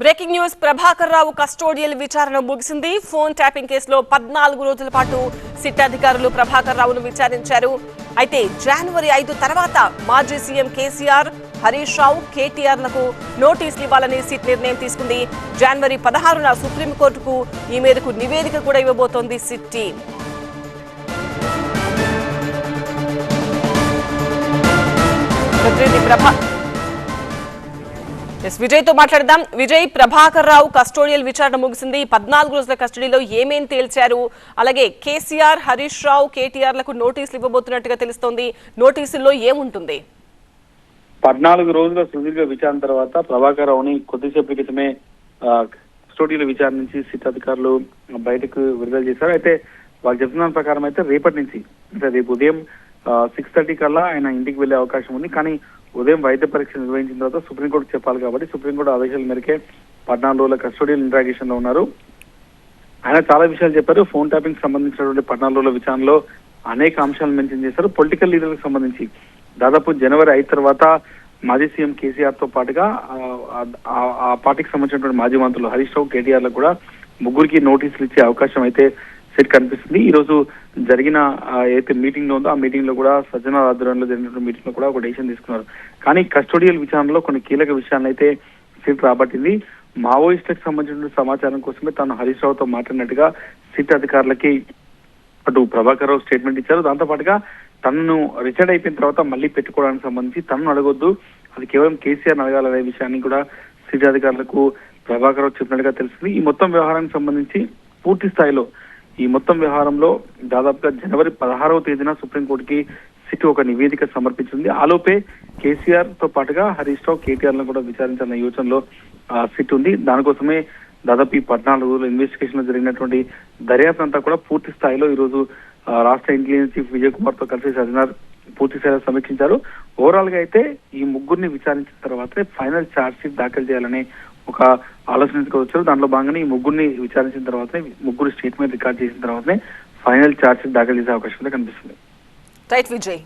Breaking news. Prabhakar Rao custodial విచారణ ముగిసింది. Phone tapping కేసులో పద్నాలుగు రోజుల పాటు సిట్ అధికారులు ప్రభాకర్ రావును విచారించారు. అయితే జనవరి ఐదు తర్వాత మాజీ సీఎం కేసీఆర్ హరీష్ రావు కేటీఆర్లకు నోటీసులు ఇవ్వాలని సిట్ నిర్ణయం తీసుకుంది. జనవరి పదహారున సుప్రీంకోర్టుకు ఈ మేరకు నివేదిక కూడా ఇవ్వబోతోంది సిట్ టీం. ప్రభా ఎస్ విజయ్తో మాట్లాడదాం. విజయ్ ప్రభాకర్ రావు కస్టోడియల్ విచారణ ముగిసింది. పద్నాలుగు రోజుల కస్టడీలో ఏమేం తేల్చారు? అలాగే కేసీఆర్ హరీష్ రావు కేటీఆర్లకు నోటీసులు ఇవ్వబోతున్నట్టుగా తెలుస్తోంది. నోటీసుల్లో ఏముంటుంది? పద్నాలుగు రోజుల సుదీర్ఘ విచారణ తర్వాత ప్రభాకర్ రావుని కొద్దిసేపు క్రితమే కస్టోడియల్ విచారణ నుంచి సిట్ అధికారులు బయటకు విడుదల చేశారు. అయితే వాళ్ళు చెప్తున్న ప్రకారం అయితే రేపటి నుంచి అంటే రేపు ఉదయం సిక్స్ థర్టీ కల్లా ఆయన ఇంటికి వెళ్ళే అవకాశం ఉంది. కానీ ఉదయం వైద్య పరీక్ష నిర్వహించిన తర్వాత సుప్రీంకోర్టు చెప్పాలి కాబట్టి సుప్రీంకోర్టు ఆదేశాల మేరకే పద్నాలుగు రోజుల కస్టోడియల్ ఇంట్రాగేషన్లో ఉన్నారు. ఆయన చాలా విషయాలు చెప్పారు. ఫోన్ ట్యాపింగ్ సంబంధించినటువంటి పద్నాలుగు రోజుల విచారణలో అనేక అంశాలు మెన్షన్ చేశారు. పొలిటికల్ లీడర్లకు సంబంధించి దాదాపు జనవరి ఐదు తర్వాత మాజీ సీఎం కేసీఆర్తో పాటుగా ఆ, ఆ పార్టీకి సంబంధించినటువంటి మాజీ మంత్రులు హరీష్ రావు కేటీఆర్లకు కూడా ముగ్గురికి నోటీసులు ఇచ్చే అవకాశం అయితే సెట్ కనిపిస్తుంది. ఈ రోజు జరిగిన ఏదైతే మీటింగ్లో ఉందో ఆ మీటింగ్లో కూడా సజ్జన ఆధ్వర్యంలో జరిగినటువంటి మీటింగ్లో కూడా ఒక డెసిషన్ తీసుకున్నారు. కానీ కస్టోడియల్ విచారణలో కొన్ని కీలక విషయాలను అయితే సిట్ రాబట్టింది. మావోయిస్టులకు సంబంధించిన సమాచారం కోసమే తాను హరీష్ రావుతో మాట్లాడినట్టుగా సిట్ అధికారులకి అటు ప్రభాకర్ రావు స్టేట్మెంట్ ఇచ్చారు. దాంతో పాటుగా తనను రిటైర్డ్ అయిపోయిన తర్వాత మళ్ళీ పెట్టుకోవడానికి సంబంధించి తనను అడగొద్దు. అది కేవలం కేసీఆర్ అడగాలనే విషయాన్ని కూడా సిటీ అధికారులకు ప్రభాకర్ రావు చెప్పినట్టుగా తెలిసింది ఈ మొత్తం వ్యవహారానికి సంబంధించి పూర్తి స్థాయిలో ఈ మొత్తం వ్యవహారంలో దాదాపుగా జనవరి పదహారవ తేదీన సుప్రీంకోర్టుకి సిట్ ఒక నివేదిక సమర్పించింది. ఆలోపే కేసీఆర్తో పాటుగా హరీష్ రావు కేటీఆర్లను కూడా విచారించాలన్న యోచనలో సిట్ ఉంది. దానికోసమే దాదాపు ఈ పద్నాలుగు రోజుల ఇన్వెస్టిగేషన్లో జరిగినటువంటి దర్యాప్తు అంతా కూడా పూర్తి స్థాయిలో ఈ రోజు రాష్ట్ర ఇంటెలిజెన్స్ చీఫ్ విజయ్ కుమార్తో కలిసి సజ్జనార్ పూర్తి స్థాయిలో సమీక్షించారు. ఓవరాల్గా అయితే ఈ ముగ్గురిని విచారించిన తర్వాతే ఫైనల్ ఛార్జ్ షీట్ దాఖలు చేయాలనే ఒక ఆలోచనకు వచ్చారు దాంట్లో భాగంగానే ఈ ముగ్గురిని విచారించిన తర్వాతనే ముగ్గురు స్టేట్మెంట్ రికార్డ్ చేసిన తర్వాతనే ఫైనల్ ఛార్జ్ దాఖలు చేసే అవకాశం కనిపిస్తుంది. రైట్ విజయ్.